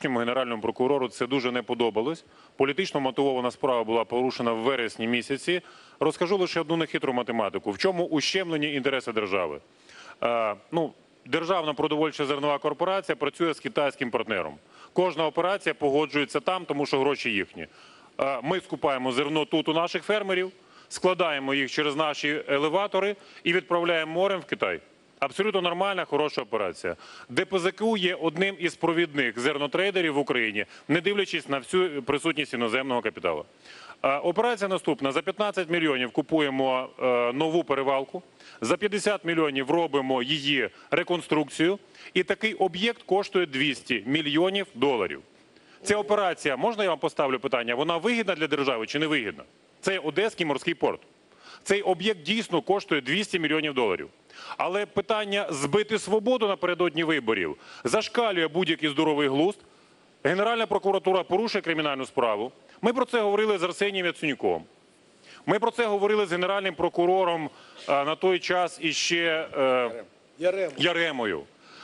Генеральному прокурору це дуже не подобалось. Політично мотивована справа була порушена в вересні місяці. Розкажу лише одну нехитру математику. В чому ущемлені інтереси держави? Е, ну, державна продовольча зернова корпорація працює з китайським партнером. Кожна операція погоджується там, тому що гроші їхні. Е, ми скупаємо зерно тут у наших фермерів, складаємо їх через наші елеватори і відправляємо морем в Китай. Абсолютно нормальна, хороша операція. ДПЗКУ є одним із провідних зернотрейдерів в Україні, не дивлячись на всю присутність іноземного капіталу. Операція наступна: за 15 мільйонів купуємо е, нову перевалку, за 50 мільйонів робимо її реконструкцію, і такий об'єкт коштує 200 мільйонів доларів. Ця операція, можна я вам поставлю питання? Вона вигідна для держави чи не вигідна? Це Одеський морський порт. Цей об'єкт дійсно коштує 200 мільйонів доларів. Але питання збити свободу напередодні виборів зашкалює будь-який здоровий глузд. Генеральна прокуратура порушує кримінальну справу. Ми про це говорили з Арсенієм Яценюком. Ми про це говорили з генеральним прокурором а, на той час іще е, Ярем. Яремою.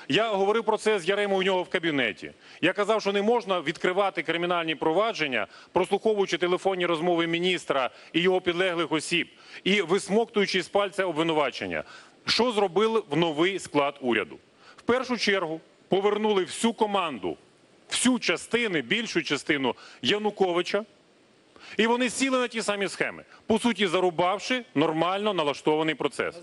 Я говорив про це з Яремою у нього в кабінеті. Я казав, що не можна відкривати кримінальні провадження, прослуховуючи телефонні розмови міністра і його підлеглих осіб, і висмоктуючи з пальця обвинувачення. Що зробили в новий склад уряду? В першу чергу повернули всю команду, всю частину, більшу частину Януковича. І вони сіли на ті самі схеми, по суті, зарубавши нормально налаштований процес.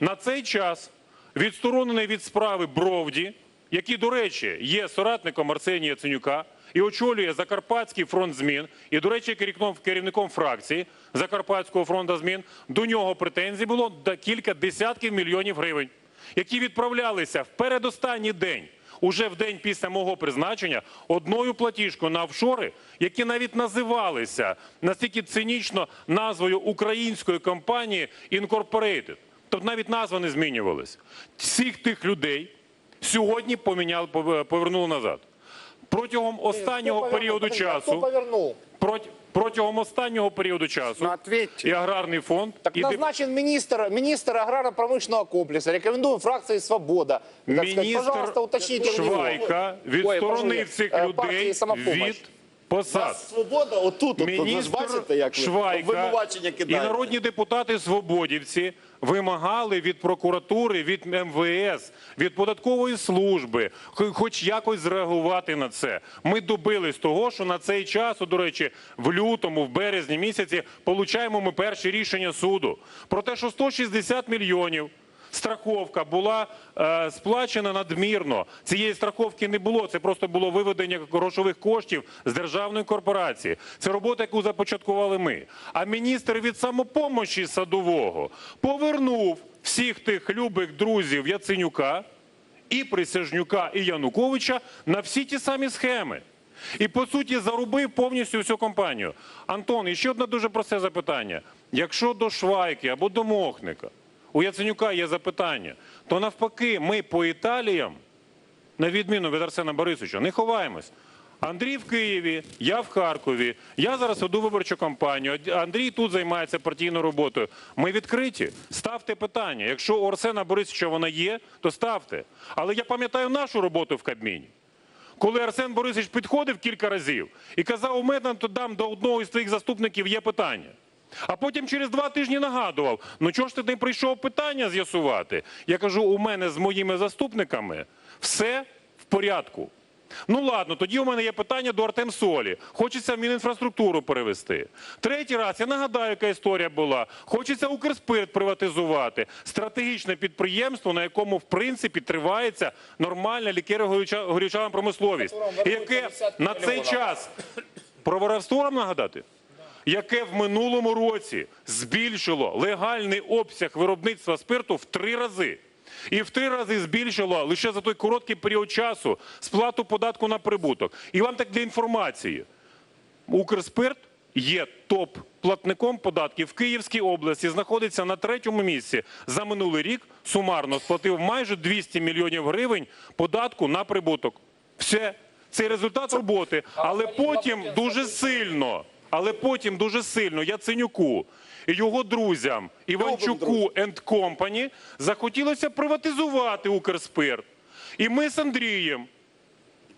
На цей час відсторонений від справи Бровді, який, до речі, є соратником Арсенія Яценюка і очолює Закарпатський фронт змін, і, до речі, керівником фракції Закарпатського фронту змін, до нього претензій було до кілька десятків мільйонів гривень, які відправлялися в передостанній день. Уже в день після мого призначення одною платіжкою на офшори, які навіть називалися настільки цинічно назвою української компанії Incorporated. Тобто навіть назва не змінювалась. Всіх тих людей сьогодні поміняли, пов- повернули назад. Протягом останнього періоду? Часу, проти- протягом останнього періоду часу і аграрний фонд, Так і назначен министр, министр аграрно-промышленного комплекса. Рекомендую фракции «Свобода». Так міністр пожалуйста, уточните у него. Швайка відсторонив цих е, людей від посад. Свобода отут, от, ви ж бачите, як ви Швайка обвинувачення і кидаєте. народні депутати свободівці вимагали від прокуратури, від МВС, від податкової служби, хо- хоч якось зреагувати на це. Ми добились того, що на цей час, от, до речі, в лютому, в березні місяці, получаємо ми перші рішення суду про те, що 160 мільйонів. Страховка була е, сплачена надмірно. Цієї страховки не було. Це просто було виведення грошових коштів з державної корпорації. Це робота, яку започаткували ми. А міністр від самопомощі садового повернув всіх тих любих друзів Яценюка і Присяжнюка і Януковича на всі ті самі схеми. І по суті зарубив повністю всю компанію. Антон, і ще одне дуже просте запитання: якщо до Швайки або до Мохника у Яценюка є запитання, то навпаки, ми по Італіям, на відміну від Арсена Борисовича, не ховаємось. Андрій в Києві, я в Харкові. Я зараз веду виборчу кампанію. Андрій тут займається партійною роботою. Ми відкриті. Ставте питання. Якщо у Арсена Борисовича вона є, то ставте. Але я пам'ятаю нашу роботу в Кабміні. Коли Арсен Борисович підходив кілька разів і казав, у мене то дам до одного із твоїх заступників є питання. А потім через два тижні нагадував: ну чого ж ти не прийшов питання з'ясувати? Я кажу, у мене з моїми заступниками все в порядку. Ну ладно, тоді у мене є питання до Артем Солі. Хочеться в Мінінфраструктуру перевести. Третій раз я нагадаю, яка історія була. Хочеться Укрспирт приватизувати. Стратегічне підприємство, на якому в принципі тривається нормальна лікеро-горюча промисловість. Яке на цей час про воровство вам нагадати? Яке в минулому році збільшило легальний обсяг виробництва спирту в три рази. І в три рази збільшило лише за той короткий період часу сплату податку на прибуток. І вам так для інформації. Укрспирт є топ-платником податків в Київській області, знаходиться на третьому місці. За минулий рік сумарно сплатив майже 200 мільйонів гривень податку на прибуток. Все. Це результат роботи, але потім дуже сильно, але потім дуже сильно Яценюку і його друзям Іванчуку енд Компані захотілося приватизувати Укрспирт. І ми з Андрієм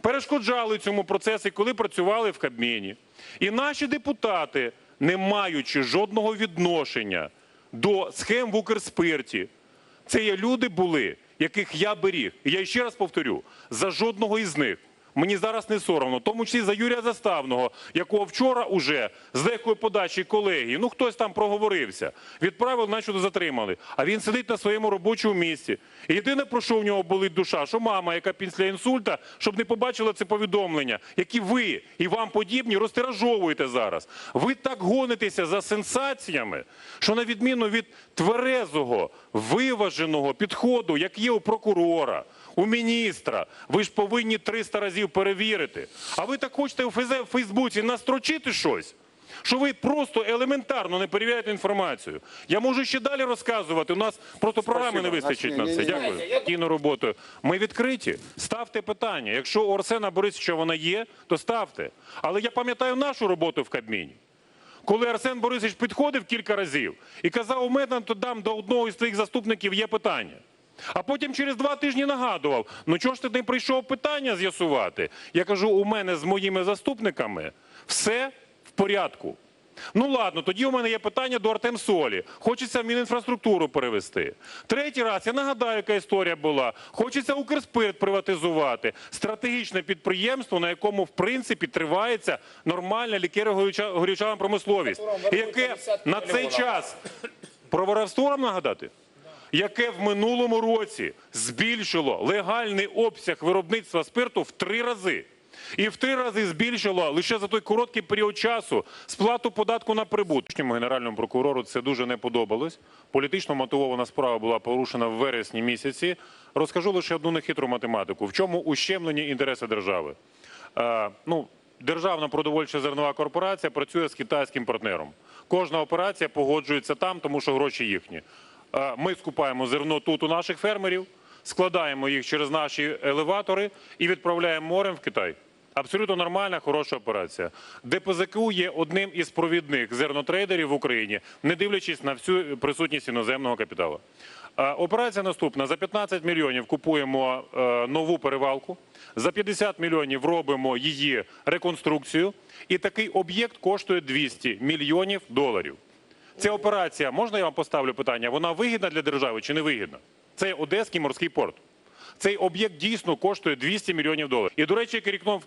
перешкоджали цьому процесу, коли працювали в Кабміні. І наші депутати, не маючи жодного відношення до схем в Укрспирті, це є люди були, яких я беріг. І я ще раз повторю, за жодного із них. Мені зараз не соромно, тому числі за Юрія Заставного, якого вчора уже з легкої подачі колеги, ну хтось там проговорився, відправили, начебто затримали. А він сидить на своєму робочому місці. І єдине, про що в нього болить душа, що мама, яка після інсульта, щоб не побачила це повідомлення, які ви і вам подібні розтиражовуєте зараз. Ви так гонитеся за сенсаціями, що на відміну від тверезого, виваженого підходу, як є у прокурора, у міністра, ви ж повинні 300 разів перевірити. А ви так хочете у Фейсбуці настрочити щось? Що ви просто елементарно не перевіряєте інформацію. Я можу ще далі розказувати. У нас просто програми не вистачить на це. Дякую. Кійну роботу. Ми відкриті. Ставте питання. Якщо у Арсена Борисовича вона є, то ставте. Але я пам'ятаю нашу роботу в Кабміні. Коли Арсен Борисович підходив кілька разів і казав, у мене то дам до одного із твоїх заступників є питання. А потім через два тижні нагадував: ну чого ж ти не прийшов питання з'ясувати? Я кажу, у мене з моїми заступниками все в порядку. Ну ладно, тоді у мене є питання до Артем Солі. Хочеться в Мінінфраструктуру перевести. Третій раз я нагадаю, яка історія була. Хочеться Укрспирт приватизувати. Стратегічне підприємство, на якому в принципі тривається нормальна лікеро-горючана промисловість, яке на цей час про воровство вам нагадати? Яке в минулому році збільшило легальний обсяг виробництва спирту в три рази. І в три рази збільшило лише за той короткий період часу сплату податку на. Тодішньому генеральному прокурору це дуже не подобалось. Політично мотивована справа була порушена в вересні місяці. Розкажу лише одну нехитру математику. В чому ущемлені інтереси держави? Е, ну, Державна продовольча зернова корпорація працює з китайським партнером. Кожна операція погоджується там, тому що гроші їхні. Ми скупаємо зерно тут у наших фермерів, складаємо їх через наші елеватори і відправляємо морем в Китай. Абсолютно нормальна, хороша операція. ДПЗКУ є одним із провідних зернотрейдерів в Україні, не дивлячись на всю присутність іноземного капіталу. Операція наступна: за 15 мільйонів купуємо е, нову перевалку, за 50 мільйонів робимо її реконструкцію, і такий об'єкт коштує 200 мільйонів доларів. Ця операція, можна я вам поставлю питання, вона вигідна для держави чи не вигідна? Це Одеський морський порт. Цей об'єкт дійсно коштує 200 мільйонів доларів. І, до речі,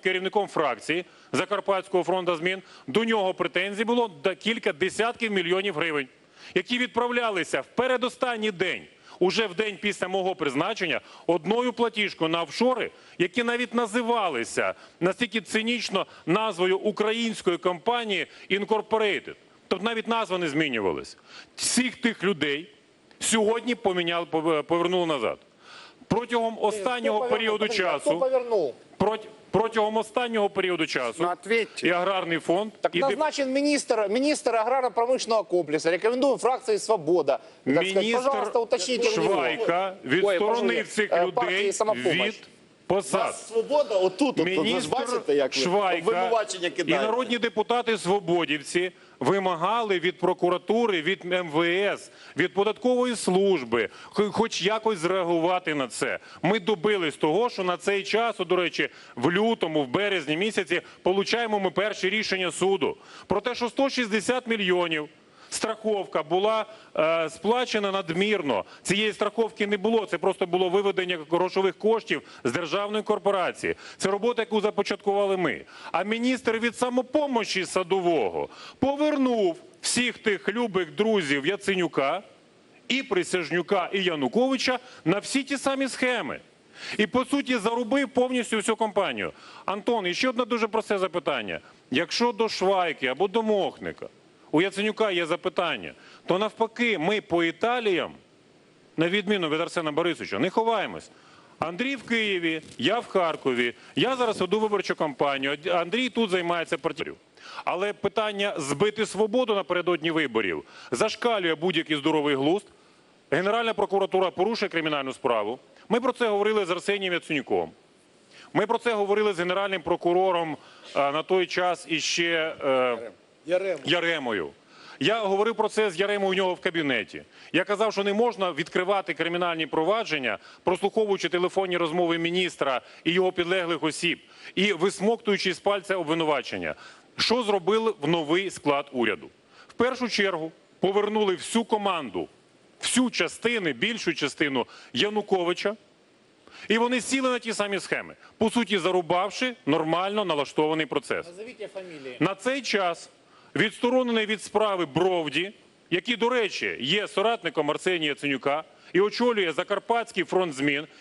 керівником фракції Закарпатського фронту змін до нього претензій було до кілька десятків мільйонів гривень, які відправлялися в передостанній день, уже в день після мого призначення, одною платіжкою на офшори, які навіть називалися настільки цинічно назвою української компанії Incorporated. Тобто навіть назва не змінювалась. Всіх тих людей сьогодні поміняли, повернули назад. Протягом останнього періоду повернув? Часу Проти- протягом останнього періоду часу і аграрний фонд Так і назначен министр, министр аграрно-промышленного комплекса. Рекомендую фракции «Свобода». Так сказать, міністр пожалуйста, уточните. Швайка відсторонив цих е, людей партії Посад. Нас свобода отут, от, ви ж бачите, як ви Швайка обвинувачення і кидаєте. народні депутати свободівці вимагали від прокуратури, від МВС, від податкової служби, хо- хоч якось зреагувати на це. Ми добились того, що на цей час, от, до речі, в лютому, в березні місяці, получаємо ми перші рішення суду про те, що 160 мільйонів. Страховка була е, сплачена надмірно. Цієї страховки не було. Це просто було виведення грошових коштів з державної корпорації. Це робота, яку започаткували ми. А міністр від самопомощі садового повернув всіх тих любих друзів Яценюка і Присяжнюка і Януковича на всі ті самі схеми. І по суті зарубив повністю всю компанію. Антон, і ще одне дуже просте запитання: якщо до Швайки або до Мохника у Яценюка є запитання, то навпаки, ми по Італіям, на відміну від Арсена Борисовича, не ховаємось. Андрій в Києві, я в Харкові. Я зараз веду виборчу кампанію. Андрій тут займається партією. Але питання збити свободу напередодні виборів зашкалює будь-який здоровий глузд. Генеральна прокуратура порушує кримінальну справу. Ми про це говорили з Арсенієм Яценюком. Ми про це говорили з генеральним прокурором е, на той час іще е, Яремою. Я говорив про це з Яремою у нього в кабінеті. Я казав, що не можна відкривати кримінальні провадження, прослуховуючи телефонні розмови міністра і його підлеглих осіб, і висмоктуючи з пальця обвинувачення. Що зробили в новий склад уряду? В першу чергу повернули всю команду, всю частину, більшу частину Януковича, і вони сіли на ті самі схеми, по суті, зарубавши нормально налаштований процес. Фамилии. На цей час відсторонений від справи Бровді, який, до речі, є соратником Арсенія Яценюка і очолює Закарпатський фронт змін,